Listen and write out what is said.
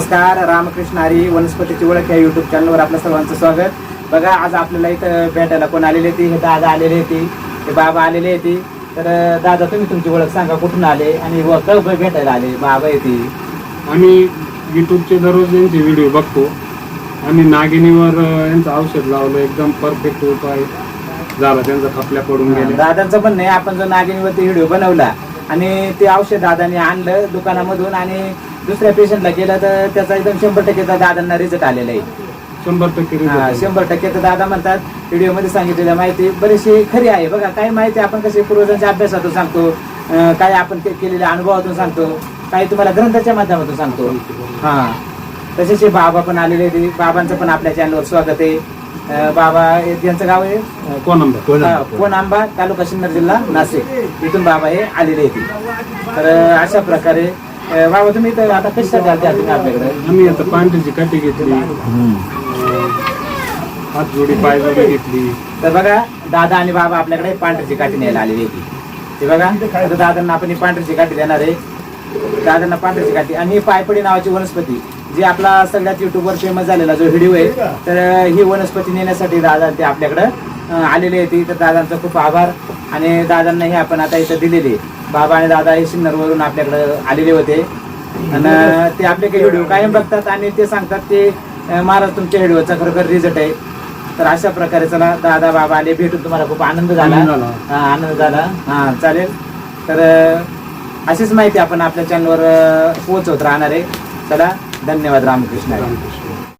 नमस्कार रामकृष्ण हरी वनस्पतीची ओळख या युट्यूब चॅनलवर आपलं सर्वांचं स्वागत. बघा आज आपल्याला इथं भेटायला कोण आलेले ती हे दादा आलेले ती हे बाबा आलेले ती तर दादा तुम्ही तुमची ओळख सांगा कुठून आले आणि व भेटायला आले? बाबा येते. आम्ही युट्यूबचे दररोज यांचे व्हिडिओ बघतो. आणि नागिनीवर यांचं औषध लावलं. एकदम परफेक्ट उपाय झाला त्यांचा खपल्या पडून गेल्या. दादांचं पण नाही. आपण जो नागिनीवरती व्हिडिओ बनवला आणि ते औषध दादाने आणलं दुकानामधून आणि दुसऱ्या पेशंटला केलं तर त्याचा एकदम शंभर टक्के दादांना रिझल्ट आलेला आहे. शंभर टक्के हा. शंभर टक्के तर दादा म्हणतात व्हिडिओमध्ये सांगितलेल्या माहिती बरीचशी खरी आहे. बघा काही माहिती आपण कशी पूर्वजांच्या अभ्यासातून सांगतो अं, काही आपण के- केलेल्या अनुभवातून सांगतो काही तुम्हाला ग्रंथाच्या माध्यमातून सांगतो. हा तसेच हे बाबा पण आलेले ते बाबांचं पण आपल्या चॅनलवर स्वागत आहे. अं, बाबा हे- यांचं गाव आहे? कोण हा, कोण आंबा तालुका सिन्नर जिल्हा नाशिक. इथून बाबा हे आलेले आहेत. तर अशा प्रकारे बाबा तुम्ही इथं आता कशासाठी आलते तुम्ही आपल्याकडे? आम्ही आता पांढरीची काठी घेतली. हात जोडी पाय जोडी घेतली. तर बघा दादा आणि बाबा आपल्याकडे पांढरीची काठी न्यायला आलेली होती ते बघा आता दादांना आपण ही पांढरीची काठी देणार आहे. दादांना पांढरीची काठी आणि ही पायपडी नावाची वनस्पती जी आपला सगळ्यात युट्यूबवर फेमस झालेला जो व्हिडिओ आहे तर ही वनस्पती नेण्यासाठी दादा ते आपल्याकडे आलेले आहेत तर दादांचा खूप आभार आणि दादांना हे आपण आता इथं दिलेले बाबा आणि दादा हे सिन्नरवरून आपल्याकडे आलेले होते. आणि ते आपले काही व्हिडिओ कायम बघतात आणि ते सांगतात की महाराज तुमच्या व्हिडिओचा खरोखर रिझल्ट आहे. तर अशा प्रकारे चला दादा बाबा आले भेटून तुम्हाला खूप आनंद झाला. आनंद झाला. हा, चालेल. तर अशीच माहिती आपण आपल्या चॅनलवर पोहोचवत राहणार आहे. चला धन्यवाद रामकृष्ण. रामकृष्ण.